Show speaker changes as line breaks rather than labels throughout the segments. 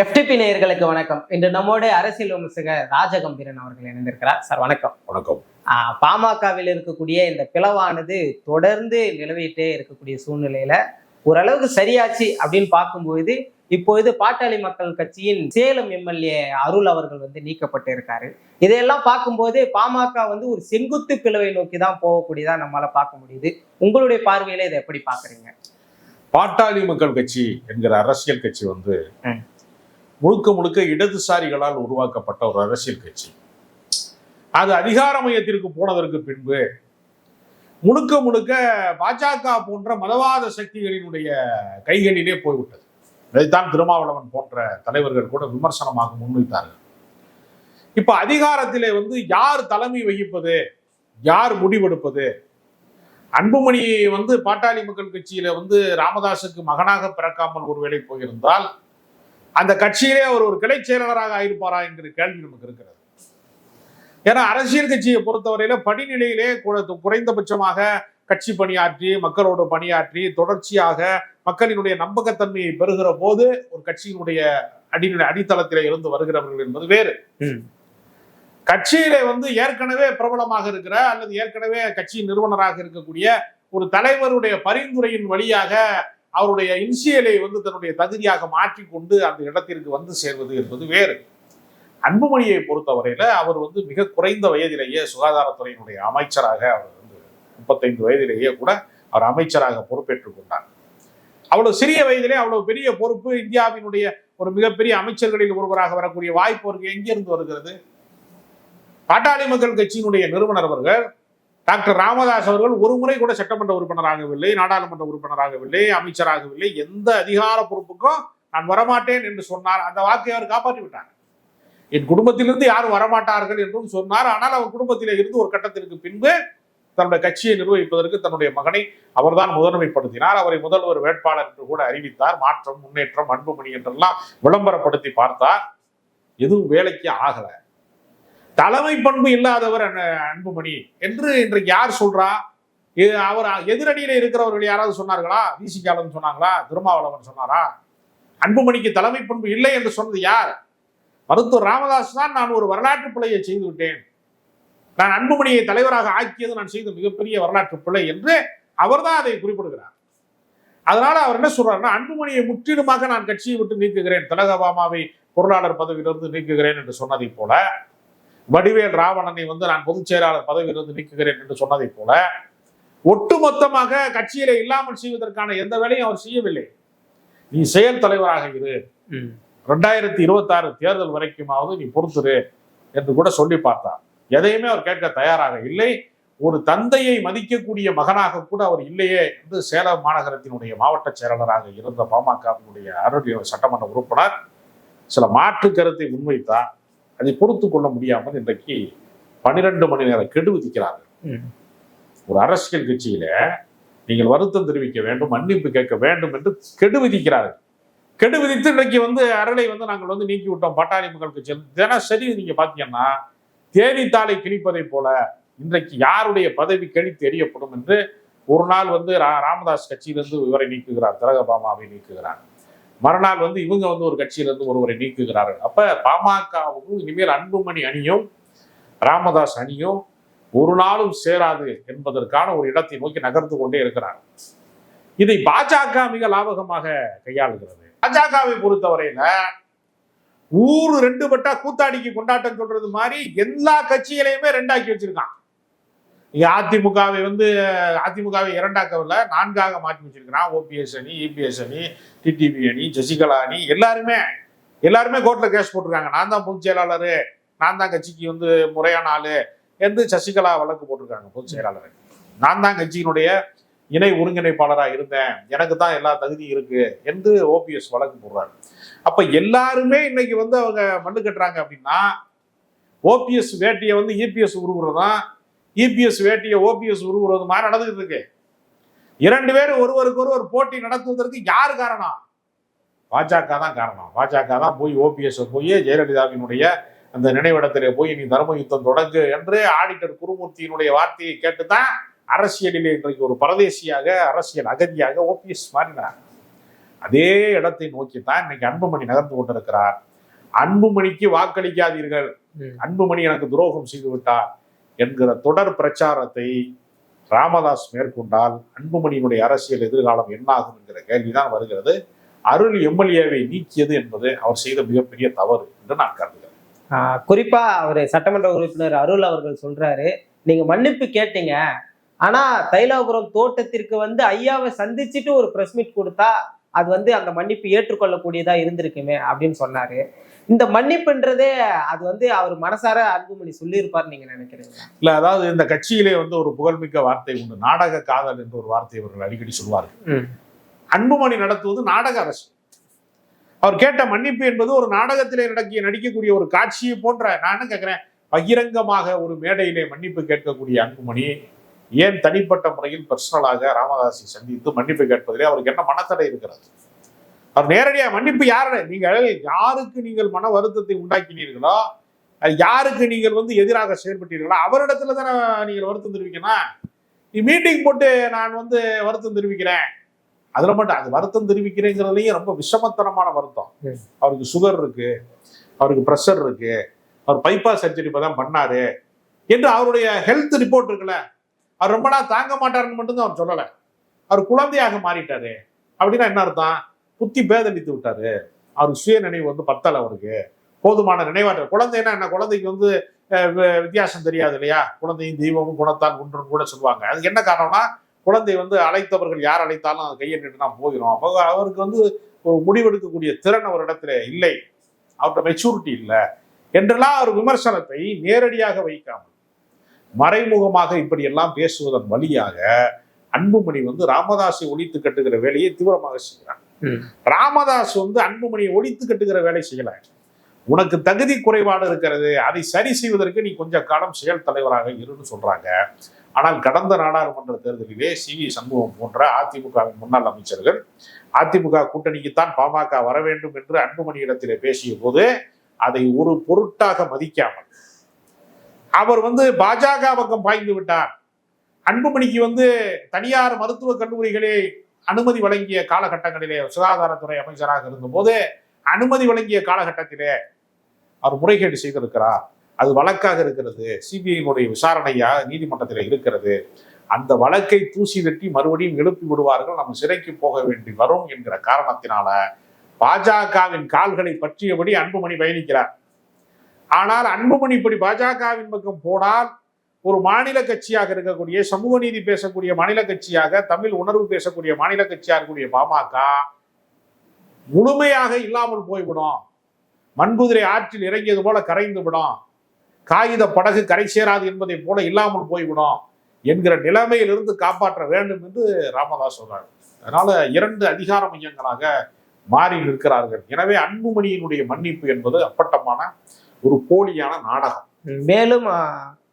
FTP நேயர்களுக்கு வணக்கம். இன்று நம்மோட அரசியல் விமர்சகர் ராஜகம்பீரன் அவர்கள் இணைந்திருக்கிறார். சார் வணக்கம்.
வணக்கம்.
பாமகவில் இருக்கக்கூடிய இந்த பிளவானது தொடர்ந்து நிலவிட்டே இருக்கக்கூடிய சூழ்நிலையில ஓரளவுக்கு சரியாச்சு அப்படின்னு பார்க்கும்போது இப்பொழுது பாட்டாளி மக்கள் கட்சியின் சேலம் எம்எல்ஏ அருள் அவர்கள் வந்து நீக்கப்பட்டு இருக்காரு. இதையெல்லாம் பார்க்கும்போது பாமக வந்து ஒரு செங்குத்து பிளவை நோக்கி தான் போகக்கூடியதா நம்மளால பார்க்க முடியுது. உங்களுடைய பார்வையில இதை எப்படி பாக்குறீங்க
பாட்டாளி மக்கள் கட்சி என்கிற அரசியல் கட்சி வந்து. முழுக்க முழுக்க இடதுசாரிகளால் உருவாக்கப்பட்ட ஒரு அரசியல் கட்சி. அது அதிகார மையத்திற்கு போனதற்கு பின்பு முழுக்க முழுக்க பாஜக போன்ற மதவாத சக்திகளினுடைய கைகளிலே போய்விட்டது. இதைத்தான் திருமாவளவன் போன்ற தலைவர்கள் கூட விமர்சனமாக முன்வைத்தார்கள். இப்ப அதிகாரத்திலே வந்து யார் தலைமை வகிப்பது? யார் முடிவெடுப்பது? அன்புமணி வந்து பாட்டாளி மக்கள் கட்சியில வந்து ராமதாஸுக்கு மகனாக பிறக்காமல் ஒருவேளை போயிருந்தால் அந்த கட்சியிலே அவர் ஒரு கிளை செயலாளராக ஆயிருப்பாரா என்கிற கேள்வி நமக்கு இருக்கிறது. ஏன்னா அரசியல் கட்சியை பொறுத்தவரையில படிநிலையிலே குற- குறைந்தபட்சமாக கட்சி பணியாற்றி மக்களோடு பணியாற்றி தொடர்ச்சியாக மக்களினுடைய நம்பகத்தன்மையை பெறுகிற போது ஒரு கட்சியினுடைய அடி அடித்தளத்திலே இருந்து வருகிறவர்கள் என்பது வேறு. கட்சியிலே வந்து ஏற்கனவே பிரபலமாக இருக்கிற அல்லது ஏற்கனவே கட்சியின் நிறுவனராக இருக்கக்கூடிய ஒரு தலைவருடைய பரிந்துரையின் வழியாக அவருடைய இன்சியலை வந்து தன்னுடைய தகுதியாக மாற்றிக்கொண்டு அந்த இடத்திற்கு வந்து சேர்வது என்பது வேறு. அன்புமணியை பொறுத்தவரையில அவர் வந்து மிக குறைந்த வயதிலேயே சுகாதாரத்துறையினுடைய அமைச்சராக அவர் வந்து முப்பத்தைந்து வயதிலேயே கூட அவர் அமைச்சராக பொறுப்பேற்றுக் கொண்டார். அவ்வளவு சிறிய வயதிலே அவ்வளவு பெரிய பொறுப்பு இந்தியாவினுடைய ஒரு மிகப்பெரிய அமைச்சர்களில் ஒருவராக வரக்கூடிய வாய்ப்பு அவருக்கு எங்கிருந்து வருகிறது? பாட்டாளி மக்கள் கட்சியினுடைய நிறுவனர் அவர்கள் டாக்டர் ராமதாஸ் அவர்கள் ஒரு முறை கூட சட்டமன்ற உறுப்பினராகவில்லை நாடாளுமன்ற உறுப்பினராகவில்லை அமைச்சராகவில்லை. எந்த அதிகார பொறுப்புக்கும் நான் வரமாட்டேன் என்று சொன்னார். அந்த வாக்கை அவர் காப்பாற்றி விட்டார். என் குடும்பத்திலிருந்து யாரும் வரமாட்டார்கள் என்றும் சொன்னார். ஆனால் அவர் குடும்பத்திலே இருந்து ஒரு கட்டத்திற்கு பின்பு தன்னுடைய கட்சியை நிர்வகிப்பதற்கு தன்னுடைய மகனை அவர்தான் முதன்மைப்படுத்தினார். அவரை முதல்வர் வேட்பாளர் என்று கூட அறிவித்தார். மாற்றம் முன்னேற்றம் அன்புமணி என்றெல்லாம் விளம்பரப்படுத்தி பார்த்தார். எதுவும் வேலைக்கு ஆகலை. தலைமை பண்பு இல்லாதவர் அண்ண- அன்புமணி என்று இன்றைக்கு யார் சொல்றா? இது அவர் எதிரணியில இருக்கிறவர்கள் யாராவது சொன்னார்களா? விசிகாலன் சொன்னாங்களா? திருமாவளவன் சொன்னாரா? அன்புமணிக்கு தலைமை பண்பு இல்லை என்று சொன்னது யார்? மருத்துவர் ராமதாஸ் தான் நான் ஒரு வரலாற்று பிழையை செய்து விட்டேன். நான் அன்புமணியை தலைவராக ஆக்கியது நான் செய்த மிகப்பெரிய வரலாற்று பிழை என்று அவர்தான் அதை குறிப்பிடுகிறார். அதனால அவர் என்ன சொல்றாருன்னா அன்புமணியை முற்றிலுமாக நான் கட்சியை விட்டு நீக்குகிறேன். திலகபாமாவை பொருளாளர் பதவியிலிருந்து நீக்குகிறேன் என்று சொன்னதை போல வடிவேல் ராவணனை வந்து நான் பொதுச் செயலாளர் பதவியிலிருந்து நீக்குகிறேன் என்று சொன்னதை போல ஒட்டுமொத்தமாக கட்சியில இல்லாமல் செய்வதற்கான எந்த வேலையும் அவர் செய்யவில்லை. நீ செயல் தலைவராக இரு. ரெண்டாயிரத்தி இருபத்தாறு தேர்தல் வரைக்குமாவது நீ பொறுத்துரு என்று கூட சொல்லி பார்த்தார். எதையுமே அவர் கேட்க தயாராக இல்லை. ஒரு தந்தையை மதிக்கக்கூடிய மகனாக கூட அவர் இல்லையே என்று சேலம் மாநகரத்தினுடைய மாவட்ட செயலாளராக இருந்த பாமகவினுடைய அருள் சட்டமன்ற உறுப்பினர் சில மாற்று கருத்தை முன்வைத்தார். அதை பொறுத்து கொள்ள முடியாமல் இன்றைக்கு பன்னிரண்டு மணி நேரம் கெடு விதிக்கிறார்கள் ஒரு அரசியல் கட்சியில நீங்கள் வருத்தம் தெரிவிக்க வேண்டும் மன்னிப்பு கேட்க வேண்டும் என்று கெடு விதிக்கிறார்கள். கெடு விதித்து இன்றைக்கு வந்து அருளை வந்து நாங்கள் வந்து நீக்கி விட்டோம். பட்டாளி மக்கள் கட்சி. தினசரி நீங்க பாத்தீங்கன்னா தேனித்தாளை கிழிப்பதை போல இன்றைக்கு யாருடைய பதவி கிழித்து எறியப்படும் என்று ஒரு நாள் வந்து ராமதாஸ் கட்சியிலிருந்து இவரை நீக்குகிறார். திலகபாமாவை நீக்குகிறார். மறுநாள் வந்து இவங்க வந்து ஒரு கட்சியிலிருந்து ஒருவரை நீக்குகிறார்கள். அப்போ பாமகவுக்கும் இனிமேல் அன்புமணி அணியும் ராமதாஸ் அணியும் ஒரு நாளும் சேராது என்பதற்கான ஒரு இடத்தை நோக்கி நகர்ந்து கொண்டே இருக்கிறார் இதை பாஜக மிக லாபகமாக கையாளுகிறது. பாஜகவை பொறுத்தவரையில ஊர் ரெண்டு பட்டா கூத்தாடிக்கு கொண்டாட்டம் சொல்றது மாதிரி எல்லா கட்சிகளையுமே ரெண்டாக்கி வச்சிருக்கான். இங்கே அதிமுகவை வந்து அதிமுகவை இரண்டாக்கவில் நான்காக மாற்றி வச்சிருக்கிறான். ஓபிஎஸ் அணி இபிஎஸ் அணி டிடிபி அணி சசிகலா அணி எல்லாருமே எல்லாருமே கோர்ட்டில் கேஸ் போட்டிருக்காங்க. நான் தான் பொதுச் செயலாளர் நான் தான் கட்சிக்கு வந்து முறையான ஆள் என்று சசிகலா வழக்கு போட்டிருக்காங்க பொதுச் செயலாளர் நான் தான் கட்சியினுடைய இணை ஒருங்கிணைப்பாளராக இருந்தேன். எனக்கு தான் எல்லா தகுதியும் இருக்கு என்று ஓபிஎஸ் வழக்கு போடுறாரு அப்ப எல்லாருமே இன்னைக்கு வந்து அவங்க மண்ணு கட்டுறாங்க அப்படின்னா ஓபிஎஸ் வேட்டியை வந்து இபிஎஸ் உருவுறதான் இபிஎஸ் வேட்டியை ஓபிஎஸ் உருவுறது மாதிரி நடந்துகிட்டு இருக்கு. இரண்டு பேரும் ஒருவருக்கு ஒருவர் போட்டி நடத்துவதற்கு யார் காரணம்? பாஜக தான் காரணம். பாஜக தான் போய் ஓபிஎஸ் போய் ஜெயலலிதாவினுடைய அந்த நினைவிடத்திலே போய் நீ தர்ம யுத்தம் தொடங்கு என்று ஆடிட்டர் குருமூர்த்தியினுடைய வார்த்தையை கேட்டுதான் அரசியலிலே இன்றைக்கு ஒரு பரதேசியாக அரசியல் அகதியாக ஓபிஎஸ் மாறினார். அதே இடத்தை நோக்கித்தான் இன்னைக்கு அன்புமணி நகர்ந்து கொண்டிருக்கிறார். அன்புமணிக்கு வாக்களிக்காதீர்கள். அன்புமணி எனக்கு துரோகம் செய்து விட்டார். என்கிற தொடர் பிரச்சாரத்தை ராமதாஸ் மேற்கொண்டால் அன்புமணியினுடைய அரசியல் எதிர்காலம் என்னாகும் என்கிற கேள்விதான் வருகிறது. அருள் எம்எல்ஏவை நீக்கியது என்பது அவர் செய்த மிகப்பெரிய தவறு என்று நான் கருதுகிறேன்.
குறிப்பா அவர் சட்டமன்ற உறுப்பினர் அருள் அவர்கள் சொல்றாரு நீங்க மன்னிப்பு கேட்டீங்க ஆனா தைலாபுரம் தோட்டத்திற்கு வந்து ஐயாவை சந்திச்சுட்டு ஒரு பிரஸ் மீட் கொடுத்தா அது வந்து அந்த மன்னிப்பு ஏற்றுக்கொள்ளக்கூடியதா இருந்திருக்குமே அப்படின்னு சொன்னாரு. இந்த மன்னிப்புன்றதே அது வந்து அவர் மனசார அன்புமணி சொல்லியிருப்பார் நீங்க நினைக்கிறீங்களா?
இல்ல அதாவது இந்த கட்சியிலே வந்து ஒரு புகழ்மிக்க வார்த்தை உண்டு. நாடக காதல் என்று ஒரு வார்த்தை இவர்கள் அடிக்கடி சொல்வார்கள். அன்புமணி நடத்துவது நாடக அரசு. அவர் கேட்ட மன்னிப்பு என்பது ஒரு நாடகத்திலே நடக்கிய நடிக்கக்கூடிய ஒரு காட்சியை போன்ற நான் என்ன கேட்கிறேன் பகிரங்கமாக ஒரு மேடையிலே மன்னிப்பு கேட்கக்கூடிய அன்புமணி ஏன் தனிப்பட்ட முறையில் பர்சனலாக ராமதாஸை சந்தித்து மன்னிப்பு கேட்பதிலே அவருக்கு என்ன மனத்தடை இருக்கிறது? அவர் நேரடியாக மன்னிப்பு யாருடைய நீங்கள் யாருக்கு நீங்கள் மன வருத்தத்தை உண்டாக்கினீர்களோ யாருக்கு நீங்கள் வந்து எதிராக செயல்பட்டீர்களோ அவரிடத்துல தானே நீங்கள் வருத்தம் தெரிவிக்கணும்? நீ மீட்டிங் போட்டு நான் வந்து வருத்தம் தெரிவிக்கிறேன். அதுல மட்டும் அது வருத்தம் தெரிவிக்கிறேங்கிறதுலயும் ரொம்ப விஷமத்தனமான வருத்தம். அவருக்கு சுகர் இருக்கு அவருக்கு ப்ரெஷர் இருக்கு அவர் பைபாஸ் சர்ஜரி இப்பதான் பண்ணாரு என்று அவருடைய ஹெல்த் ரிப்போர்ட் இருக்குல்ல அவர் ரொம்ப நாள் தாங்க மாட்டாருன்னு மட்டும்தான் அவர் சொல்லலை. அவர் குழந்தையாக மாறிட்டாரு. அப்படின்னா என்ன அர்த்தம்? புத்தி பேதளித்து விட்டாரு. அவர் சுய நினைவு வந்து பத்தல அவருக்கு. போதுமான நினைவாற்றல். குழந்தைன்னா என்ன? குழந்தைக்கு வந்து வித்தியாசம் தெரியாது இல்லையா? குழந்தையும் தெய்வமும் குணத்தால் ஒன்றுன்னு கூட சொல்லுவாங்க. அதுக்கு என்ன காரணம்னா குழந்தை வந்து அழைத்தவர்கள் யார் அழைத்தாலும் அது கையை நின்று நான் போயிடும் அப்போ அவருக்கு வந்து ஒரு முடிவெடுக்கக்கூடிய திறன் ஒரு இடத்துல இல்லை. அவர்கிட்ட மெச்சூரிட்டி இல்லை. என்றெல்லாம் அவர் விமர்சனத்தை நேரடியாக வைக்காமல் மறைமுகமாக இப்படி எல்லாம் பேசுவதன் வழியாக அன்புமணி வந்து ராமதாஸை ஒழித்து கட்டுகிற வேலையை தீவிரமாக செய்கிறார். ராமதாஸ் வந்து அன்புமணியை ஒழித்து கட்டுகிற வேலை செய்யல. உனக்கு தகுதி குறைபாடு இருக்கிறது அதை சரி செய்வதற்கு நீ கொஞ்ச காலம் செயல் தலைவராக இருன்னு சொல்றாங்க. ஆனால் கடந்த நாடாளுமன்ற தேர்தலிலே சி. வி. சண்முகம் போன்ற அதிமுகவின் முன்னாள் அமைச்சர்கள் அதிமுக கூட்டணிக்குத்தான் பாமக வர வேண்டும் என்று அன்புமணி இடத்திலே பேசிய போது அதை ஒரு பொருட்டாக மதிக்காமல் அவர் வந்து பாஜக பக்கம் பாய்ந்து விட்டார். அன்புமணிக்கு வந்து தனியார் மருத்துவக் கல்லூரிகளே அனுமதி வழங்கிய காலகட்டங்களிலே சுகாதாரத்துறை அமைச்சராக இருந்தபோது அனுமதி வழங்கிய காலகட்டத்திலே அவர் முறைகேடு செய்திருக்கிறார். அது வழக்காக இருக்கிறது. சிபிஐனுடைய விசாரணையா நீதிமன்றத்தில் இருக்கிறது. அந்த வழக்கை தூசி தட்டி மறுபடியும் எழுப்பி விடுவார்கள். நம்ம சிறைக்கு போக வேண்டி வரும் என்கிற காரணத்தினால பாஜகவின் கால்களை பற்றியபடி அன்புமணி பயணிக்கிறார். ஆனால் அன்புமணி இப்படி பாஜகவின் பக்கம் போனால் ஒரு மாநில கட்சியாக இருக்கக்கூடிய சமூக நீதி பேசக்கூடிய மாநில கட்சியாக தமிழ் உணர்வு பேசக்கூடிய மாநில கட்சியாக இருக்கக்கூடிய பாமக முழுமையாக இல்லாமல் போய்விடும். மண்புதிரை ஆற்றில் இறங்கியது போல கரைந்து விடும். காகித படகு கரை சேராது என்பதை போல இல்லாமல் போய்விடும் என்கிற நிலைமையிலிருந்து காப்பாற்ற வேண்டும் என்று ராமதாஸ் சொல்றார். அதனால இரண்டு அதிகார மையங்களாக மாறி நிற்கிறார்கள். எனவே அன்புமணியினுடைய மன்னிப்பு என்பது அப்பட்டமான ஒரு போலியான நாடகம்.
மேலும்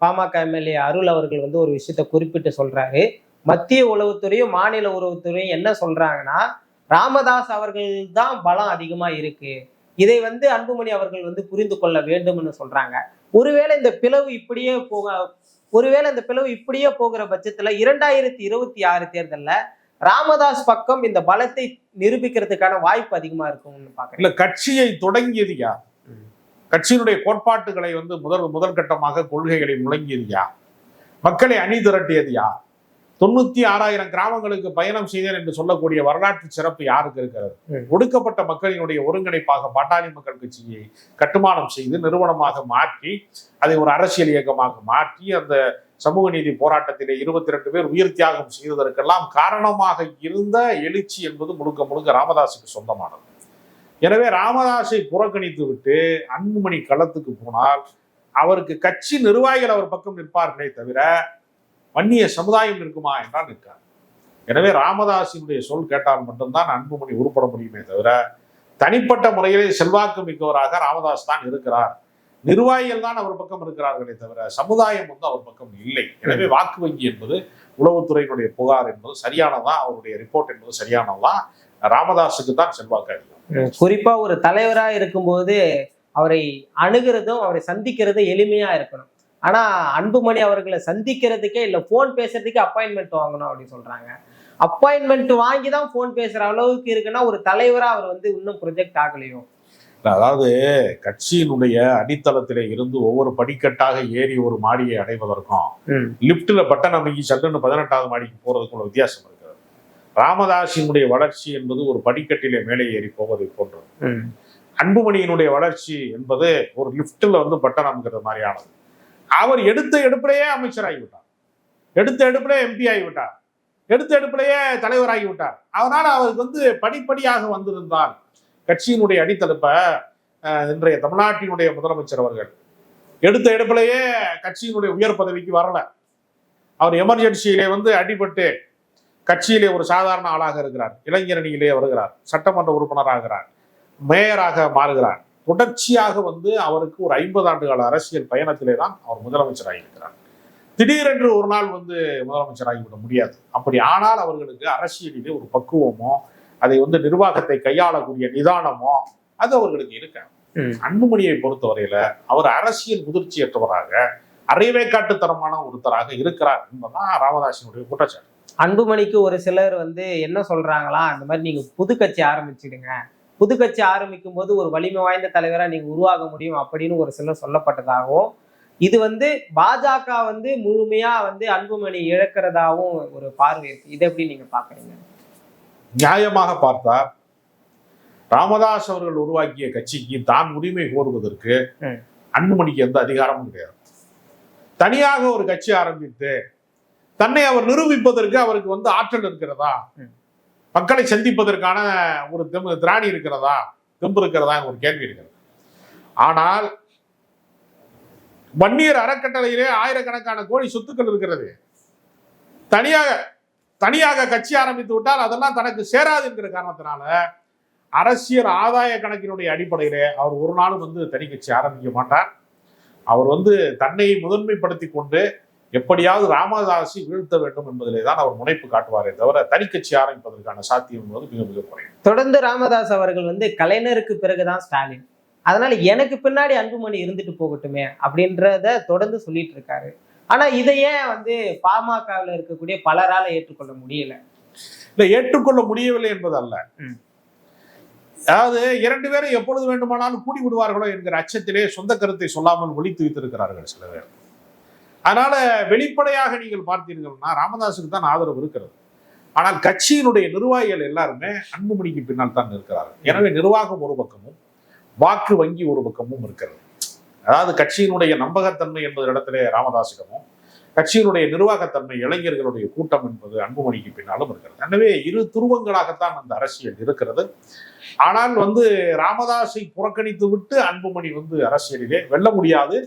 பாமக எம்எல்ஏ அருள் அவர்கள் வந்து ஒரு விஷயத்த குறிப்பிட்டு சொல்றாரு. மத்திய உளவுத்துறையும் மாநில உளவுத்துறையும் என்ன சொல்றாங்கன்னா ராமதாஸ் அவர்கள் தான் பலம் அதிகமா இருக்கு. இதை வந்து அன்புமணி அவர்கள் வந்து புரிந்து கொள்ள வேண்டும்னு சொல்றாங்க. ஒருவேளை இந்த பிளவு இப்படியே போக ஒருவேளை இந்த பிளவு இப்படியே போகிற பட்சத்துல இரண்டாயிரத்தி இருபத்தி ஆறு தேர்தல்ல ராமதாஸ் பக்கம் இந்த பலத்தை நிரூபிக்கிறதுக்கான வாய்ப்பு அதிகமா இருக்கும்னு பாக்குறேன்
இல்ல கட்சியை தொடங்கியது யார். கட்சியினுடைய கோட்பாட்டுகளை வந்து முதல் முதல் கட்டமாக கொள்கைகளை முழங்கியது யார்? மக்களை அணி திரட்டியது யார்? தொண்ணூத்தி ஆறாயிரம் கிராமங்களுக்கு பயணம் செய்தேன் என்று சொல்லக்கூடிய வரலாற்று சிறப்பு யாருக்கு இருக்கிறது. ஒடுக்கப்பட்ட மக்களினுடைய ஒருங்கிணைப்பாக பாட்டாளி மக்கள் கட்சியை கட்டுமானம் செய்து நிறுவனமாக மாற்றி அதை ஒரு அரசியல் இயக்கமாக மாற்றி அந்த சமூக நீதி போராட்டத்திலே இருபத்தி ரெண்டு பேர் உயிர் தியாகம் செய்ததற்கெல்லாம் காரணமாக இருந்த எழுச்சி என்பது முழுக்க முழுக்க ராமதாஸுக்கு சொந்தமானது. எனவே ராமதாஸை புறக்கணித்து விட்டு அன்புமணி களத்துக்கு போனால் அவருக்கு கட்சி நிர்வாகிகள் அவர் பக்கம் நிற்பார்களே தவிர வன்னிய சமுதாயம் நிற்குமா என்றால் நிற்கார் எனவே ராமதாசினுடைய சொல் கேட்டால் மட்டும்தான் அன்புமணி உருப்பட முடியுமே தவிர தனிப்பட்ட முறையிலே செல்வாக்கு மிக்கவராக ராமதாஸ் தான் இருக்கிறார். நிர்வாகிகள் தான் அவர் பக்கம் இருக்கிறார்களே தவிர சமுதாயம் வந்து அவர் பக்கம் இல்லை. எனவே வாக்கு வங்கி என்பது உளவுத்துறையினுடைய புகார் என்பது சரியானதான் அவருடைய ரிப்போர்ட் என்பது சரியானதான் ராமதாஸுக்கு தான் செல்வாக்கு அதிகம்
குறிப்பா ஒரு தலைவரா இருக்கும்போது அவரை அணுகிறதும் அவரை சந்திக்கிறதும் எளிமையா இருக்கணும். ஆனா அன்புமணி அவர்களை சந்திக்கிறதுக்கே இல்ல போன் பேசுறதுக்கே அப்பாயின்மெண்ட் வாங்கணும் அப்படின்னு சொல்றாங்க. அப்பாயின்மெண்ட் வாங்கி தான் ஃபோன் பேசுற அளவுக்கு இருக்குன்னா ஒரு தலைவரா அவர் வந்து இன்னும் ப்ரொஜெக்ட் ஆகலையோ?
அதாவது கட்சியினுடைய அடித்தளத்திலே இருந்து ஒவ்வொரு படிக்கட்டாக ஏறி ஒரு மாடியை அடைவதற்கும் லிப்ட்ல பட்டன் அமைக்கி சட்டுன்னு பதினெட்டாவது மாடிக்கு போறதுக்குள்ள வித்தியாசம் ராமதாசினுடைய வளர்ச்சி என்பது ஒரு படிக்கட்டிலே மேலே ஏறி போவதை போன்றது. அன்புமணியினுடைய வளர்ச்சி என்பது ஒரு லிப்ட்ல வந்து பட்டன் அமைக்கிறது மாதிரியானது. அவர் எடுத்த எடுப்பிலேயே அமைச்சராகிவிட்டார். எடுத்த எடுப்பிலே எம்பி ஆகிவிட்டார். எடுத்த எடுப்பிலேயே தலைவராகி விட்டார் அதனால அவருக்கு வந்து படிப்படியாக வந்திருந்தால் கட்சியினுடைய அடித்தளப்ப அஹ், இன்றைய தமிழ்நாட்டினுடைய முதலமைச்சர் அவர்கள். எடுத்த எடுப்பிலேயே கட்சியினுடைய உயர் பதவிக்கு வரல. அவர் எமர்ஜென்சியிலே வந்து அடிபட்டு கட்சியிலே ஒரு சாதாரண ஆளாக இருக்கிறார். இளைஞரணியிலே வருகிறார். சட்டமன்ற உறுப்பினராகிறார். மேயராக மாறுகிறார். தொடர்ச்சியாக வந்து அவருக்கு ஒரு ஐம்பது ஆண்டு கால அரசியல் பயணத்திலே தான் அவர் முதலமைச்சராகி இருக்கிறார். திடீரென்று ஒரு நாள் வந்து முதலமைச்சராகிவிட முடியாது. அப்படி ஆனால் அவர்களுக்கு அரசியலிலே ஒரு பக்குவமோ அதை வந்து நிர்வாகத்தை கையாளக்கூடிய நிதானமோ அது அவர்களுக்கு இருக்க. அன்புமணியை பொறுத்தவரையில அவர் அரசியல் முதிர்ச்சியற்றவராக அரைவேக்காட்டுத்தனமான ஒருத்தராக இருக்கிறார் என்பதுதான் ராமதாசினுடைய குற்றச்சாட்டு.
அன்புமணிக்கு ஒரு சிலர் வந்து என்ன சொல்றாங்களா? அந்த மாதிரி நீங்க புது கட்சி ஆரம்பிச்சிடுங்க. புது கட்சி ஆரம்பிக்கும் போது ஒரு வலிமை வாய்ந்த தலைவரா நீங்க உருவாக முடியும் அப்படின்னு ஒரு சிலர் சொல்லப்பட்டதாகவும் இது வந்து பாஜக வந்து முழுமையா வந்து அன்புமணி இழக்கிறதாவும் ஒரு பார்வை இருக்கு. இதை எப்படி நீங்க பாக்குறீங்க
நியாயமாக பார்த்தால் ராமதாஸ் அவர்கள் உருவாக்கிய கட்சிக்கு தான் உரிமை கோருவதற்கு. அன்புமணிக்கு எந்த அதிகாரமும் கிடையாது. தனியாக ஒரு கட்சி ஆரம்பித்து தன்னை அவர் நிரூபிப்பதற்கு அவருக்கு வந்து ஆற்றல் இருக்கிறதா. மக்களை சந்திப்பதற்கான ஒரு தெம்பு திராணி இருக்கிறதா? தெம்பு இருக்கிறதா ஒரு கேள்வி இருக்கிறது. ஆனால் வன்னியர் அறக்கட்டளையிலே ஆயிரக்கணக்கான கோடி சொத்துக்கள் இருக்கிறது. தனியாக தனியாக கட்சி ஆரம்பித்து விட்டால் அதெல்லாம் தனக்கு சேராது என்கிற காரணத்தினால அரசியல் ஆதாய கணக்கினுடைய அடிப்படையிலே அவர் ஒரு நாளும் வந்து தனி கட்சி ஆரம்பிக்க மாட்டார். அவர் வந்து தன்னை முதன்மைப்படுத்தி கொண்டு எப்படியாவது ராமதாசி வீழ்த்த வேண்டும் என்பதிலே தான் அவர் முனைப்பு காட்டுவாரே தவிர தனி கட்சி ஆரம்பிப்பதற்கான சாத்தியம் என்பது மிக மிக குறையும்
தொடர்ந்து ராமதாஸ் அவர்கள் வந்து கலைஞருக்கு பிறகுதான் ஸ்டாலின். அதனால எனக்கு பின்னாடி அன்புமணி இருந்துட்டு போகட்டுமே அப்படின்றத தொடர்ந்து சொல்லிட்டு இருக்காரு. ஆனா இதை ஏன் வந்து பாமகவில் இருக்கக்கூடிய பலரால ஏற்றுக்கொள்ள முடியல?
இல்லை ஏற்றுக்கொள்ள முடியவில்லை என்பது அல்ல. அதாவது இரண்டு பேரும் எப்பொழுது வேண்டுமானாலும் கூடி விடுவார்களோ என்கிற அச்சத்திலே சொந்த கருத்தை சொல்லாமல் ஒழித்து வைத்திருக்கிறார்கள் சில பேர். அதனால வெளிப்படையாக நீங்கள் பார்த்தீர்கள்னா ராமதாஸுக்கு தான் ஆதரவு இருக்கிறது. ஆனால் கட்சியினுடைய நிர்வாகிகள் எல்லாருமே அன்புமணிக்கு பின்னால் தான் இருக்கிறார்கள் எனவே நிர்வாகம் ஒரு பக்கமும் வாக்கு வங்கி ஒரு பக்கமும் இருக்கிறது. அதாவது கட்சியினுடைய நம்பகத்தன்மை என்பது இடத்திலே ராமதாசிடமும் கட்சியினுடைய நிர்வாகத்தன்மை இளைஞர்களுடைய கூட்டம் என்பது அன்புமணிக்கு பின்னாலும் இருக்கிறது. எனவே இரு துருவங்களாகத்தான் அந்த அரசியல் இருக்கிறது. ஆனால் வந்து ராமதாஸை புறக்கணித்து விட்டு அன்புமணி வந்து அரசியலிலே வெல்ல முடியாது.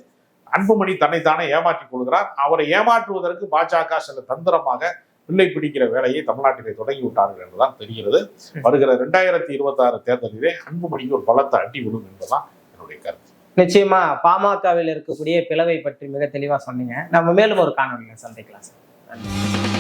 அன்புமணி தன்னைத்தானே ஏமாற்றிக் கொள்கிறார். அவரை ஏமாற்றுவதற்கு பாஜக சில தந்திரமாக பிள்ளை பிடிக்கிற வேலையை தமிழ்நாட்டிலே தொடங்கி விட்டார்கள் என்றுதான் தெரிகிறது. வருகிற ரெண்டாயிரத்தி இருபத்தி ஆறு தேர்தலிலே அன்புமணிக்கு ஒரு பலத்தை அடி விடும் என்பதுதான் என்னுடைய கருத்து.
நிச்சயமா பாமகவில் இருக்கக்கூடிய பிளவை பற்றி மிக தெளிவா சொன்னீங்க. நம்ம மேலும் ஒரு காணொலியை சந்திக்கலாம் சார். நன்றி.